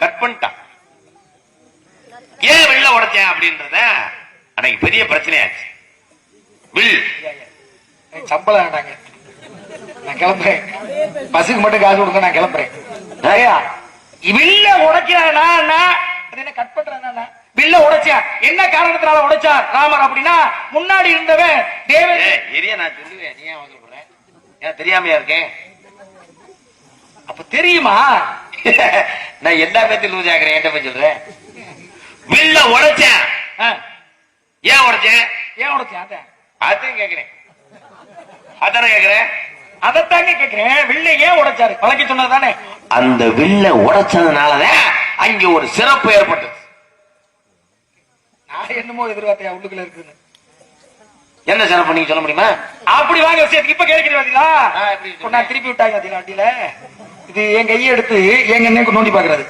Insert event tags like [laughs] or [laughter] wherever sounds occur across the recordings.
Cut பண்ணிட்டான். ஏன் வெளில உடைச்சேன் அப்படின்றத அன்னைக்கு பெரிய பிரச்சனையாச்சு. வில். எனக்கு சம்பளம் வேண்டாங்க. நான் கிளம்புறேன். பஸ்ஸுக்கு மட்டும் காசு கொடுங்க நான் கிளம்புறேன். ஐயா வில்ல உடைக்கிறானா என்ன கட் பண்றானா வில்ல உடைச்சா என்ன காரணத்தினால உடைச்சார் ராமர் அப்படின்னா முன்னாடி இருந்தவன் தேவன் இரிய நான் சொல்லுவேன். நீ ஏன் வந்து சொல்றேன் ஏன் தெரியாமையா இருக்கேன்? அப்ப தெரியுமா? [laughs] நான் எல்லா பேத்தையும் லூஸ் ஆகிறேன்? என்ன சொல்றேன் வில்ல உடைச்சேன். ஏன் உடைச்சேன்? ஏன் உடைச்சா அதான். அதையும் கேக்குறேன். அதான கேக்குறேன்? அதைத்தாங்க கேக்குறேன். வில்ல ஏன் உடைச்சாரு? பழக்கி சொன்னதுதானே. அந்த வில்ல உடைச்சதுனாலதான் அங்க ஒரு சிறப்பு ஏற்பட்டது. நான் என்னமோ எதிர்பார்த்தையா உள்ளுக்குள்ள இருக்குன்னு. என்ன சிறப்பு? நீங்க சொல்ல முடியுமா? அப்படி வாங்க விஷயத்துக்கு. இப்ப கேட்கிறீங்க பாத்தீங்களா நான் திருப்பி விட்டாங்க பாத்தீங்களா வண்டியில இது என் கையை எடுத்து எங்க என்ன நோண்டி பாக்குறது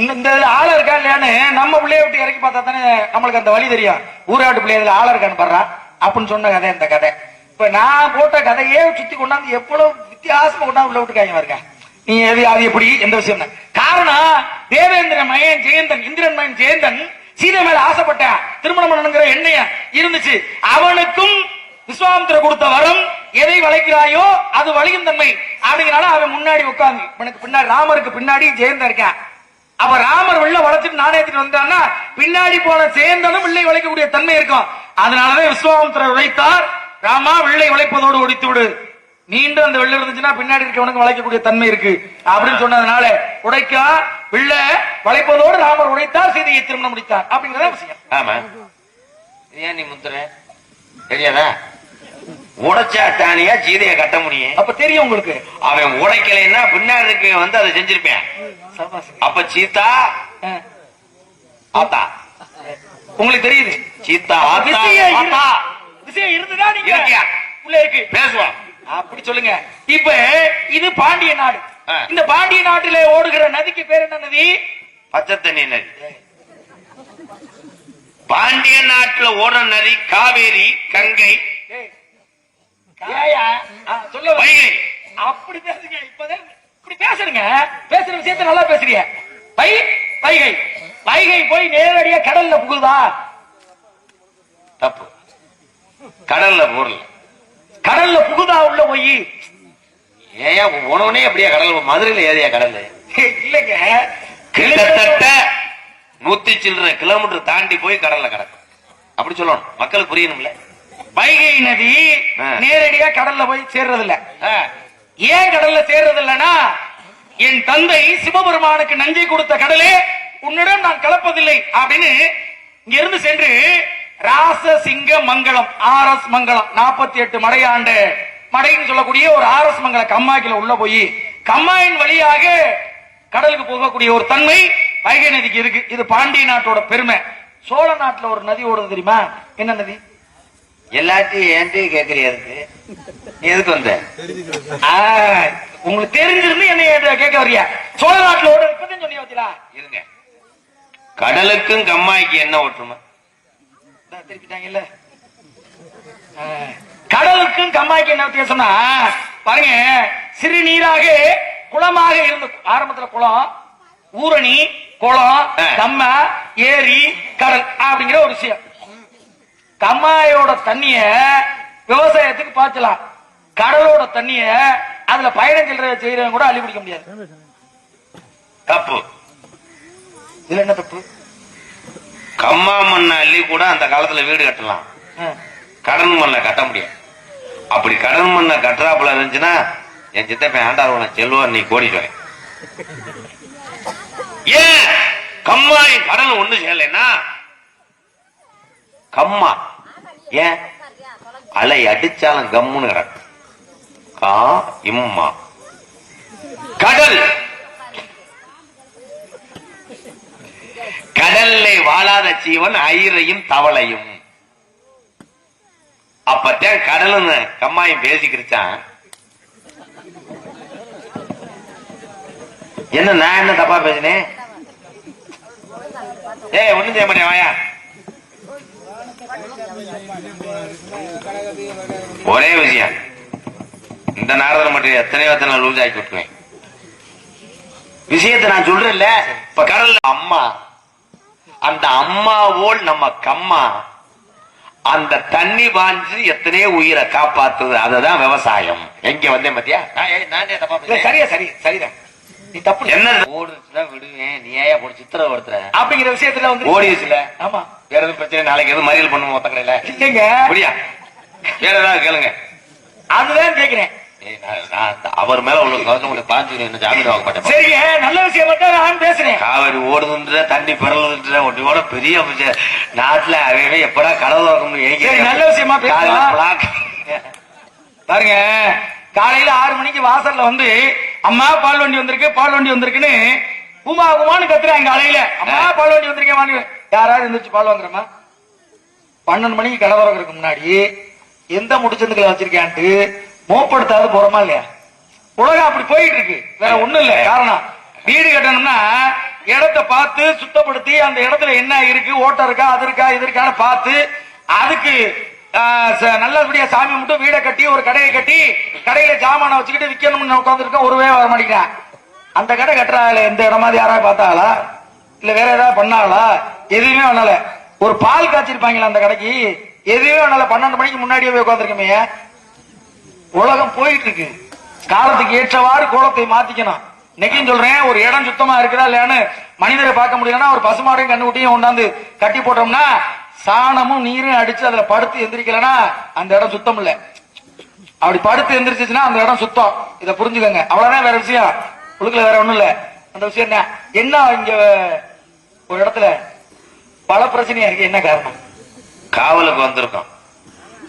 இந்த இந்த இதுல ஆள இருக்கா இல்லையான்னு நம்ம பிள்ளைய விட்டு இறக்கி பார்த்தா தானே நம்மளுக்கு அந்த வழி தெரியும். ஊராட்டு பிள்ளைய இதுல ஆள இருக்கான்னு பாடுறா அப்படின்னு சொன்ன கதை இந்த கதை. இப்ப நான் போட்ட கதையே சுத்தி கொண்டாந்து எவ்வளவு வித்தியாசமா கொண்டாந்து உள்ள விட்டு காய்மா பாருங்க. நீ எது அது எப்படி எந்த விஷயம் காரணம் தேவேந்திரன் மயன் ஜெயந்தன் இந்திரன் மயன் ஜெயந்தன் சீதை மேல ஆசைப்பட்டான் திருமணம் பண்ணுங்கிற எண்ணெய இருந்துச்சு. அவனுக்கும் விஸ்வாமித்திர கொடுத்த வரம் எதை வளைக்கிறாயோ அது வளையும் தன்மை. அப்படிங்கறனால அவன் முன்னாடி உட்காந்து எனக்கு பின்னாடி ராமருக்கு பின்னாடி ஜெயந்தன் இருக்கான். அப்ப ராமர் உள்ள வளைச்சிட்டு நானே எடுத்துட்டு வந்தான்னா பின்னாடி போன சேர்ந்ததும் வில்லை வளைக்கக்கூடிய தன்மை இருக்கும். அதனாலதான் விஸ்வாமித்திரர் உழைத்தார். ராமா வில்லை உழைப்பதோடு ஒடித்து விடு மீண்டும் அந்த வெள்ளை இருந்துச்சுன்னா பின்னாடி இருக்கவனுக்கு வளைக்கக்கூடிய தன்மை இருக்கு. அப்படின்னு சொன்னதுனால உடைக்கா வில்ல வளைப்பதோடு ராமர் உடைத்தார் சீதையை திருமணம் முடித்தார். அப்படிங்கறத விஷயம். ஆமா. ஏன் நீ முத்துற தெரியாதா? உடைச்சா தானியா சீதையை கட்ட முடியும். அப்ப தெரியும் உங்களுக்கு. அவன் உடைக்கலைன்னா பின்னாடி வந்து அதை செஞ்சிருப்பேன். அப்ப சீதா. ஆத்தா. உங்களுக்கு தெரியுது? சீதா ஆத்தா விஷயம் நீங்க? உள்ள இருக்கு. அப்படி சொல்லுங்க. இப்ப இது பாண்டிய நாடு. இந்த பாண்டிய நாட்டிலே ஓடுகிற நதிக்கு பேர் என்ன நதி? பச்சை தண்ணி நதி. பாண்டிய நாட்டுல ஓடுற நதி காவேரி கங்கை ஏய், சொல்ல. வைகை. அப்படி பேசுங்க இப்பதான் இப்படி பேசுறீங்க பேசுற விஷயத்த நல்லா பேசுறீங்க வை வைகை. வைகை போய் நேரடியா கடல்ல புகுதா? தப்பு. கடல்ல போறல கடல்ல புகுதா உள்ள போய்? ஏயா உணவுனே அப்படியே கடல் மதுரையில ஏரியா கடல் இல்லைங்க. கிட்டத்தட்ட நூத்தி சில்லற கிலோமீட்டர் தாண்டி போய் கடல்ல கிடக்கும். அப்படி சொல்லணும். மக்களுக்கு புரியணும்ல. வைகை நதி. நேரடியா கடல்ல போய் சேர்றது இல்ல ஏன் கடல்ல சேர்றது இல்லனா என் தந்தை சிவபெருமானுக்கு நஞ்சை கொடுத்த கடலே உன்னிடம் நான் கலப்பதில்லை அப்படின்னு இங்க இருந்து சென்று ராசசிங்க மங்கலம் ஆர் எஸ் மங்கலம் நாற்பத்தி எட்டு மடையாண்டு மடைன்னு சொல்லக்கூடிய ஒரு ஆர் எஸ் மங்கல கம்மாய்க்குள்ள உள்ள போய் கம்மாயின் வழியாக கடலுக்கு போகக்கூடிய ஒரு தன்மை வைகை நதிக்கு இருக்கு. இது பாண்டிய நாட்டோட பெருமை. சோழ நாட்டுல ஒரு நதி ஓடுது தெரியுமா? என்ன நதி? எல்லாத்தையும் ஏன்ட்டு கேக்குறியா நீ எதுக்கு வந்த? உங்களுக்கு தெரிஞ்சிருந்து என்னை கேட்க வரியா சோழ நாட்டுல ஓட இப்பதான் சொன்னீங்க பாத்தீங்களா? இருங்க. கடலுக்கும் கம்மாய்க்கு என்ன ஒற்றுமை? திருப்பிட்டாங்கல்ல? கடலுக்கும் கம்மாய்க்கு என்ன வித்தியாசம்னா பாருங்க சிறுநீராக குளமாக இருந்த ஆரம்பத்துல குளம் ஊரணி குளம். கம்ம ஏரி கடல் அப்படிங்கிற ஒரு விஷயம். கம்மாயோட தண்ணிய விவசாயத்துக்கு பாய்ச்சலாம். கடலோட தண்ணிய அதுல பயணம் செல்ற செய்யறவங்க கூட அள்ளி குடிக்க முடியாது. தப்பு. இதுல என்ன தப்பு? கம்மா மண்ணை அள்ளி கூட அந்த காலத்துல வீடு கட்டலாம். கடன் மண்ணை கட்ட முடியாது. அப்படி கடன் மண்ணை கட்டுறாப்புல இருந்துச்சுன்னா என் சித்தப்பன் ஆண்டாள் செல்வா நீ கோடிட்டு ஏன்? கம்மாய் கடல் ஒண்ணு செய்யலைன்னா கம்மா ஏன்? அலை அடிச்சாலும் கம்முன்னு கிடக்கு கா இம்மா. கடல். கடல்ல வாழாத ஜீவன் ஐரையும் தவளையும். அப்பத்தான் கடலுன்னு கம்மாயும் பேசிக்கிருச்சான். என்ன நான் என்ன தப்பா பேசினேன்? ஏய் ஒண்ணும் செய்ய மாட்டேன் வாயா. ஒரே விஷயம் இந்த நாரதர் மட்டும் எத்தனை எத்தனை லூஸ் ஆக்கி விட்டுருவேன் விஷயத்தை நான் சொல்றேன்ல இப்ப கடல்ல அம்மா. அந்த அம்மா போல் நம்ம கம்மா. அந்த தண்ணி பாஞ்சு எத்தனையோ உயிரை காப்பாத்துது அதுதான் விவசாயம். எங்க வந்தேன் மத்தியா சரியா சரி சரிதான். நீ தப்பு. என்ன? ஓடுச்சுன்னா விடுவேன். நீ ஏன் போட்டு சித்திரப்படுத்துற அப்படிங்கிற விஷயத்துல வந்து ஓடிடுச்சுல ஆமா. வேற எதுவும் பிரச்சனை நாளைக்கு எதுவும் மறியல் பண்ணுவோம் மொத்த கடையில. இல்லைங்க அப்படியா வேற ஏதாவது கேளுங்க. அதுதான் கேக்குறேன். அவர் மேல உள்ள கவசம் உங்களை பாஞ்சு என்ன ஜாமீன் வாங்க மாட்டேன். சரிங்க. நல்ல விஷயம் மட்டும் நான் பேசுறேன். காவிரி ஓடுதுன்ற தண்ணி பிறலுன்ற ஒட்டியோட பெரிய. நாட்டுல அவன் எப்படா கடவுள் சரி, நல்ல விஷயமா. பாருங்க. காலையில ஆறு மணிக்கு வாசல்ல வந்து அம்மா பால் வண்டி வந்திருக்கு பால் வண்டி வந்திருக்குன்னு உமா உமான்னு கத்துறாங்க காலையில அம்மா பால் வண்டி வந்திருக்கேன் வாங்க. யாராவது எந்திரிச்சு பால் வாங்குறமா பன்னெண்டு மணிக்கு கடை திறக்கறதுக்கு முன்னாடி எந்த முடிச்சந்துக்களை வச்சிருக்கான்ட்டு மோப்படுத்தாது போறோமா இல்லையா? உலகம் அப்படி போயிட்டு இருக்கு வேற ஒண்ணும் இல்ல. காரணம் வீடு கட்டணும்னா இடத்த பார்த்து சுத்தப்படுத்தி அந்த இடத்துல என்ன இருக்கு ஓட்டம் இருக்கா அது இருக்கா இது இருக்கான்னு பார்த்து அதுக்கு நல்லபடியா சாமி மட்டும் வீடை கட்டி ஒரு கடையை கட்டி கடையில ஜாமான வச்சுக்கிட்டு விக்கணும்னு உட்காந்துருக்கோம் ஒருவே வர மாட்டேங்கிறேன். அந்த கடை கட்டுறாள் எந்த இடமா யாராவது பார்த்தாளா? இல்ல வேற ஏதாவது பண்ணாளா? எதுவுமே பண்ணல. ஒரு பால் காய்ச்சிருப்பாங்களா அந்த கடைக்கு எதுவுமே பண்ணல. பன்னெண்டு மணிக்கு முன்னாடியே போய் உட்காந்துருக்கமே உலகம் போயிட்டு இருக்கு காலத்துக்கு ஏற்றவாறு கோலத்தை மாத்திக்கணும். இன்னைக்கும் சொல்றேன் ஒரு இடம் சுத்தமா இருக்குதா இல்லையான்னு மனிதரை பார்க்க முடியலன்னா ஒரு பசுமாடையும் கண்ணுக்குட்டியும் கொண்டாந்து கட்டி போட்டோம்னா சாணமும் நீரும் அடிச்சு அதுல படுத்து எந்திரிக்கலன்னா அந்த இடம் சுத்தம் இல்ல. அப்படி படுத்து எந்திரிச்சுச்சுன்னா அந்த இடம் சுத்தம். இத புரிஞ்சுக்கோங்க. அவ்வளவுதான் வேற விஷயம்? உலகத்துல வேற ஒண்ணும் இல்ல. அந்த விஷயம் என்ன? என்ன இங்க ஒரு இடத்துல பல பிரச்சனையா இருக்கு. என்ன காரணம்? காவலுக்கு வந்திருக்கோம்.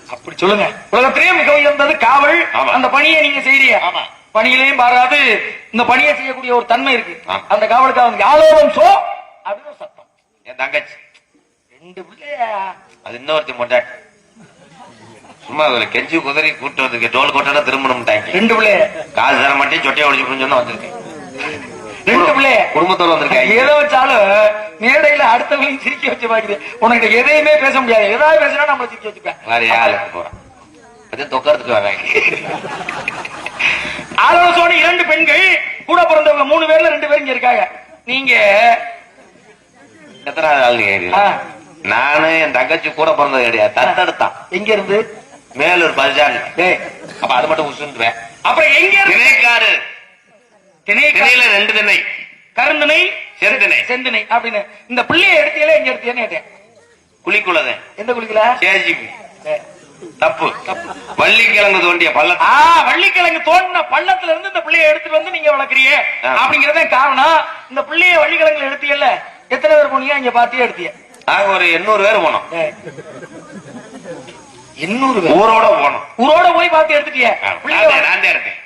அப்படி சொல்லுங்க. உலகத்திலேயே மிக உயர்ந்தது காவல். அந்த பணியை நீங்க செய்றீங்க. ஆமா. பணியிலையும் பாராது. இந்த பணியை செய்யக்கூடிய ஒரு தன்மை இருக்கு. அந்த காவலுக்கு அவங்க யாரோடும் சோ அப்படின்னு சத்தம். என் தங்கச்சி. ரெண்டு பிள்ளையா அது இன்னொருத்தி மொட்டாட்டி சும்மா அதுல கெஞ்சி குதிரை கூட்டு வந்து டோல் கொட்டா திரும்பணும்ட்டாங்க. ரெண்டு பிள்ளைய காசு தர மாட்டேன் சொட்டையை உடச்சு வந்திருக்கேன். ரெண்டு பிள்ளைய குடும்பத்தோட வந்திருக்காங்க எதை வச்சாலும் மேடையில அடுத்தவங்களையும் சிரிக்க வச்சு பாக்குது உனக்கு எதையுமே பேச முடியாது. ஏதாவது பேசினா நம்மள சிரிக்க வச்சுப்பேன். வேற யாருக்கு போறான் அது தொக்கறதுக்கு வர்றாங்க ஆலோசனை இரண்டு பெண்கள். கூட பிறந்தவங்க மூணு பேர்ல ரெண்டு பேரும் இங்க இருக்காங்க. நீங்க எத்தனாவது ஆள் ஏறி ஆ, நானு என் தங்கச்சி கூட பிறந்தது கிடையாது தத்தெடுத்தான் எங்க இருந்து? மேலூர் டேய், அப்ப அது மட்டும் உசுந்துவேன் அப்புறம் எங்க இருந்து? திணைக்காடு. திணை திணையில ரெண்டு திணை. கருந்திணை செந்திணை. செந்தினை அப்படின்னு. இந்த பிள்ளைய எடுத்தியல எங்க எடுத்தியன்னு கேட்டேன். குளிக்குள்ளதேன் எந்த குளிக்கல? சேஜிபி தப்பு. வள்ளிக்கிழங்கு தோண்டிய பள்ளத்தை ஆ வள்ளிக்கிழங்கு தோண்டின பள்ளத்துல இருந்து இந்த பிள்ளைய எடுத்துட்டு வந்து நீங்க வளர்க்குறீங்க. அப்படிங்கறத காரணம். இந்த பிள்ளைய வள்ளிக்கிழங்குல எடுத்தியல்ல எத்தனை பேர் போனீங்க? இங்க பாத்தியே எடுத்திய நாங்க ஒரு எண்ணூறு பேர் போனோம். எண்ணூறு பேர்? ஊரோட போனோம். ஊரோட போய் பார்த்து எடுத்துட்டிய? நான் தான், நான் தான் இருக்கேன்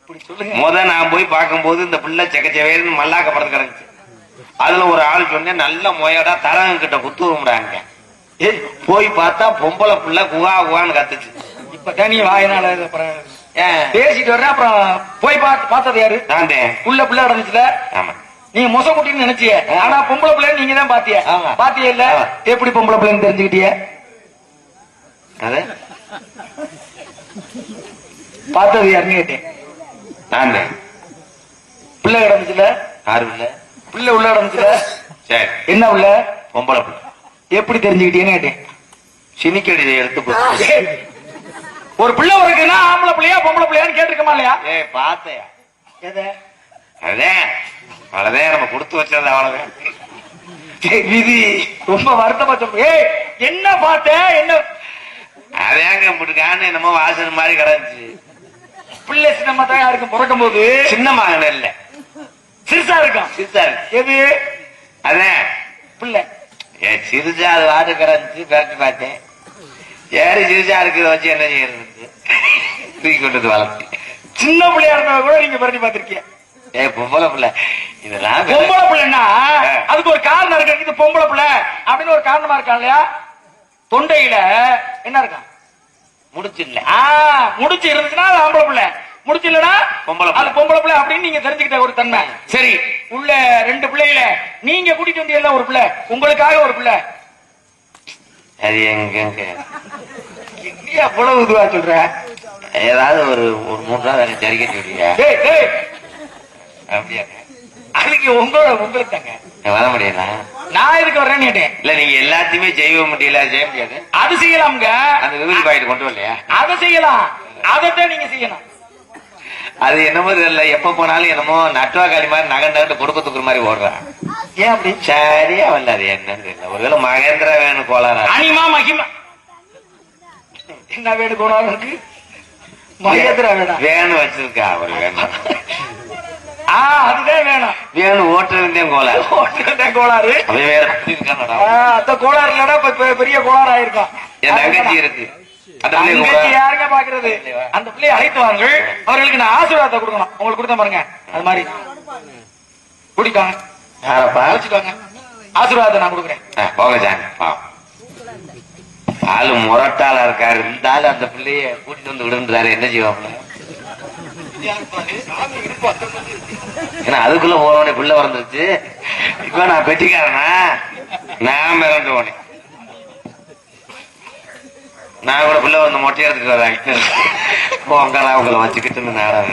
அப்படி சொல்லுங்க. முத நான் போய் பார்க்கும்போது இந்த பிள்ளை செக்கச்சவேன்னு மல்லாக்க படுத்து கிடந்துச்சு. அதுல ஒரு ஆள் சொன்னேன் நல்ல மொயடா தரங்க கிட்ட குத்துரும்டாங்க ஏய், போய் பார்த்தா பொம்பளை பிள்ளை குவா குவான்னு கத்துச்சு. இப்ப தனி வாயினால பேசிட்டு வர்றேன் அப்புறம் போய் பார்த்து பார்த்தது யாரு? நான். உள்ள பிள்ளை நடந்துச்சுல ஆமா. நீங்க மொச குட்டின்னு நினைச்சிய. ஆனா பொம்பளை பிள்ளைன்னு நீங்க தான் பாத்திய. பாத்திய இல்ல. எப்படி பொம்பளை பிள்ளைன்னு தெரிஞ்சுக்கிட்டிய? அது? பார்த்தது யாருன்னு கேட்டேன். நான். பிள்ளை கிடந்துச்சுல யாரும் இல்ல. பிள்ளை உள்ள கிடந்துச்சுல சரி. என்ன உள்ள? பொம்பளை பிள்ளை. எப்படி தெரிஞ்சுக்கிட்டீங்கன்னு கேட்டேன். சினிக்கடி எடுத்து ஒரு பிள்ளை இருக்குன்னா ஆம்பளை பிள்ளையா பொம்பளை பிள்ளையான்னு கேட்டிருக்கமா இல்லையா? பாத்தையா எதை? அதான். அவ்வளவுதான் நம்ம கொடுத்து வச்சது அவ்வளவுதான். விதி ரொம்ப வருத்தமா சொல்ற ஏய் என்ன பார்த்த? என்ன? அதேங்க இப்படிக்கான்னு என்னமோ வாசல் மாதிரி கிடந்துச்சு. பிள்ளை சின்னமா தான் யாருக்கும் பிறக்கும் போது? சின்ன மகன் இல்ல. சிறுசா இருக்கும் சிறுசா இருக்கு. எது? அதே பிள்ளை. ஏ சிறுசா அது வாட்டு கிடந்துச்சு பேட்டு பார்த்தேன். ஏறி சிறுசா இருக்கிறத வச்சு என்ன செய்யறது? தூக்கி கொண்டு வளர்த்து சின்ன பிள்ளையா இருந்தா கூட நீங்க பண்ணி பார்த்திருக்கீங்க. ஏ பொம்பளை பிள்ளை. இதெல்லாம் பொம்பளை பிள்ளைன்னா அதுக்கு ஒரு காரணம் இருக்கு. இது பொம்பளை பிள்ளை அப்படின்னு ஒரு காரணமா இருக்கான் இல்லையா? தொண்டையில என்ன இருக்கான் முடிச்சு இல்ல முடிச்சு இருந்துச்சுன்னா அது ஆம்பளை பிள்ளை. முடிச்சு இல்லனா பொம்பளை. அது பொம்பளை பிள்ளை அப்படின்னு நீங்க தெரிஞ்சுக்கிட்ட ஒரு தன்மை. சரி உள்ள ரெண்டு பிள்ளைகள நீங்க கூட்டிட்டு வந்தீங்கல்ல ஒரு பிள்ளை. உங்களுக்காக ஒரு பிள்ளை. அது எங்க என்ன அவ்வளவு இதுவா சொல்ற? ஏதாவது ஒரு ஒரு மூணு டேய் டேய் அப்படியா? அதுக்கு உங்களோட உங்களுக்கு தாங்க. வர முடியல நான் எதுக்கு வர்றேன்னு கேட்டேன். இல்ல நீங்க எல்லாத்தையுமே செய்ய முடியல செய்ய முடியாது. அது செய்யலாம்ங்க. அந்த விபூதி பாக்கெட் கொண்டு வரலையா? அதை செய்யலாம். அதைத்தான் நீங்க செய்யணும். அது என்னமோ தெரியல. எப்ப போனாலும் என்னமோ நட்டுவா காளி மாதிரி நகை நகட்டு கொடுக்க தூக்குற மாதிரி ஓடுறான். ஏன் அப்படி? சரியா வரல அது என்னன்னு தெரியல. ஒருவேளை மகேந்திர வேணும் கோளாரா அனிமா மகிமா. என்ன வேணும் கோணாலும் இருக்கு. மகேந்திரா வேணாம் வேணும் வச்சிருக்கா அவர் வேணும் அதுதான் வேணும். வேணும் ஓட்டுறதுதான் கோளாறு. ஓட்டுறதுதான் கோளாறு. அவன் வேற இருக்கானடா அந்த கோளாறு பெ- பெரிய கோளாறு ஆயிருக்கும் என் தங்கச்சி இருக்கு. யாருங்க பாக்குறது? அந்த பிள்ளையை அழைத்து வாருங்கள். அவர்களுக்கு நான் ஆசீர்வாதத்தை கொடுக்கணும். உங்களுக்கு கொடுத்த பாருங்க. அது மாதிரி. குடிக்காங்க. ஆசீர்வாதத்தை நான் கொடுக்குறேன். போங்க பாவம். ஆளு முரட்டாளா இருக்காரு. இந்த ஆளு அந்த பிள்ளைய கூட்டிட்டு வந்து விடுன்றாரு. என்ன செய்வாங்க ஏன்னா அதுக்குள்ள போனவனே பிள்ளை பிறந்துருச்சு. இப்ப நான் பெட்டிக்காரனா? நான் மிரண்டு போனேன். நான் கூட பிள்ளை வந்து மொட்டை எடுத்துட்டு வராங்க போங்க அவங்கள வச்சுக்கிட்டு நேரம்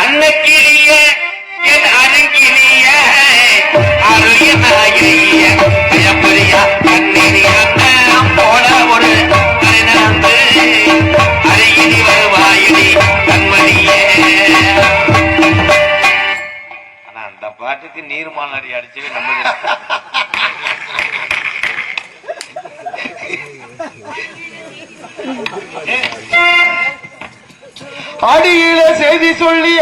அன்னக்கிளிய என் அருங்கிலிய அருகிய பயப்படியா கண்ணினியா பாட்டுக்கு நீர் மாலடி அடிச்சவே நம்ம அடியில செய்தி சொல்லி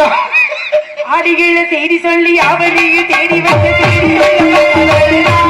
அடியில செய்தி சொல்லி அவனையும் தேடி வந்த தேடி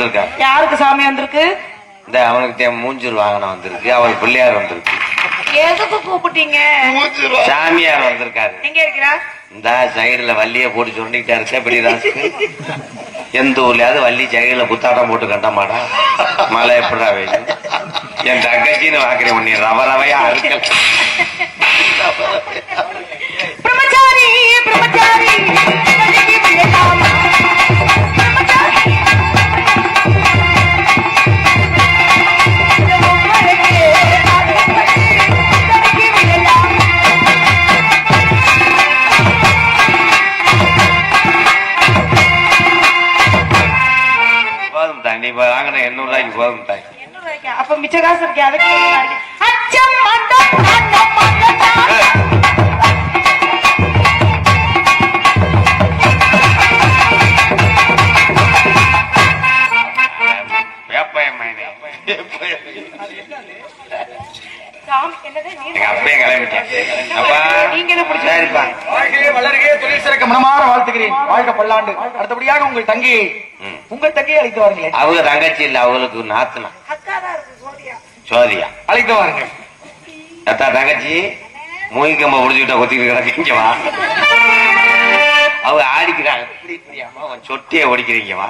வந்திருக்கான் யாருக்கு சாமி வந்திருக்கு? இந்த அவனுக்கு மூஞ்சூர் வாகனம் வந்திருக்கு. அவள் பிள்ளையார் வந்திருக்கு. எதுக்கு கூப்பிட்டீங்க? சாமியார் வந்திருக்காரு. எங்க இருக்கிறா? இந்த சைடுல வள்ளிய போட்டு சொல்லிக்கிட்டா இருக்கா எந்த ஊர்லயாவது வள்ளி சைடுல புத்தாட்டம் போட்டு கட்ட மாட்டான் மழை எப்படா வேணும் என் தங்கச்சின்னு வாக்குறேன் உன்னை ரவ ரவையா இருக்க பிரம்மச்சாரி பிரம்மச்சாரி. ரூபாய்க்கு போகும் தாய் அப்ப மிச்ச காசு அதுக்கு ஆண்டு அடுத்தபடியாக உங்கள் தங்கி. உங்கள் தங்கியை அழைத்து வாருங்கள். அவங்க தங்கச்சி இல்ல அவங்களுக்கு நாத்துனா. சோதியா. அழைத்து வாருங்கள். அத்தா தங்கச்சி மூங்கிக்கம்ப முடிச்சுக்கிட்ட கொத்திக்கிட்டு கிடக்கீங்கவா அவங்க ஆடிக்கிறாங்க. சொட்டியை ஒடிக்கிறீங்கவா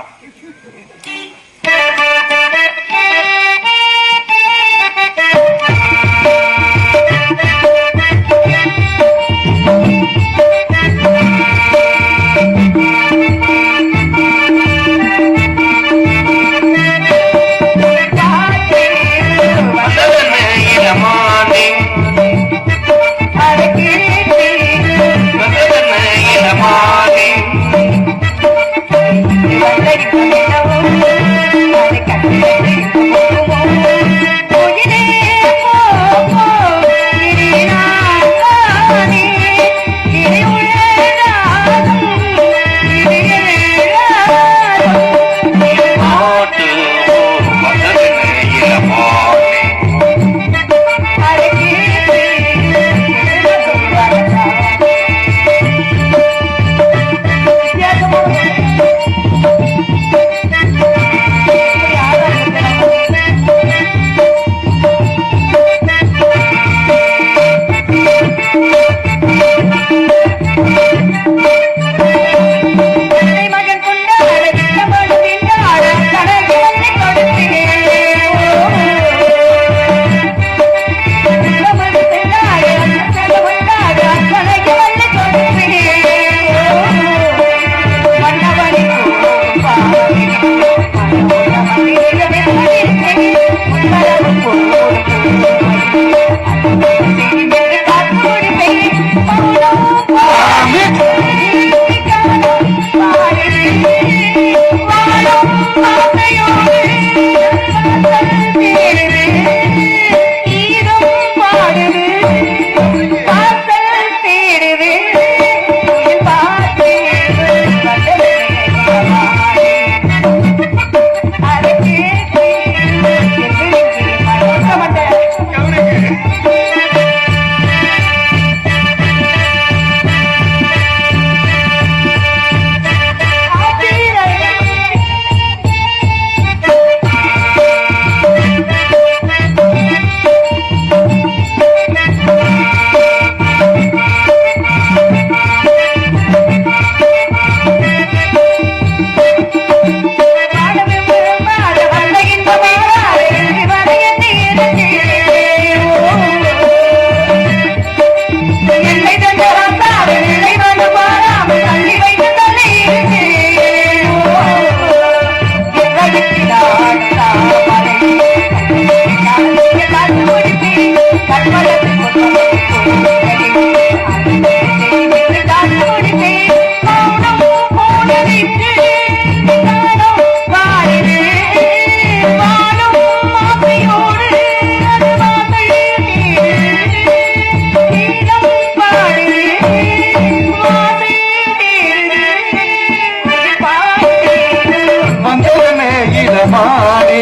நானே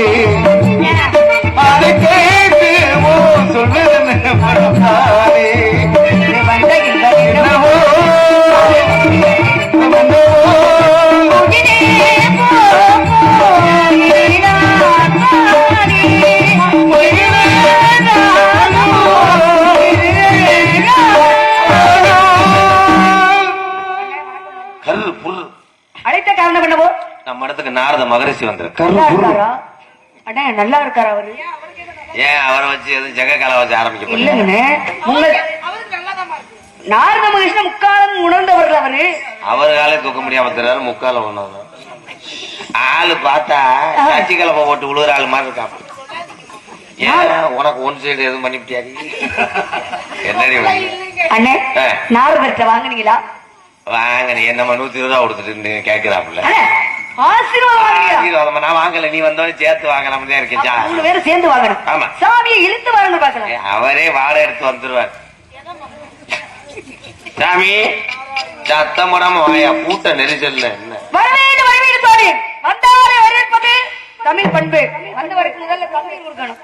அதை கேட்டு ஓ சொன்னது மறந்தாரே படத்துக்கு நாரத மகரிஷி வந்திருக்கு ஏன் அவரை வச்சு எதுவும் ஜெக கலை வச்சு ஆரம்பிக்க நாரத மகரிஷி முக்காலம் உணர்ந்தவர்கள் அவரு. அவர் தூக்க முடியாம தெரியாது முக்காலம் உணர்ந்தோம் ஆளு பார்த்தா காட்சி கலப்பை போட்டு உழுவுற ஆள் மாதிரி இருக்கான். ஏன் உனக்கு ஒன் சைடு எதுவும் பண்ணிவிட்டியாரு என்னடி அண்ணே நாரதத்தை வாங்கினீங்களா? வாங்கினேன். என்னம்மா நூத்தி இருபது ரூபா கொடுத்துட்டு கேட்கிறாப்புல. ஆசீர்வாதம். நான் வாங்கல. நீ வந்தோடனே சேர்த்து வாங்கலாம் தான் இருக்கேன். ஜா. மூணு பேரும் சேர்ந்து வாங்கணும். ஆமா. சாமியை இழுத்து வாங்க பாக்கலாம் அவரே வாடகை எடுத்து வந்துருவார். சாமி சத்தம் போடாம வாயா. என்ன? சாமி வந்தாரை வரவேற்பது தமிழ் பண்பு. வந்தவருக்கு முதல்ல தமிழ் கொடுக்கணும்.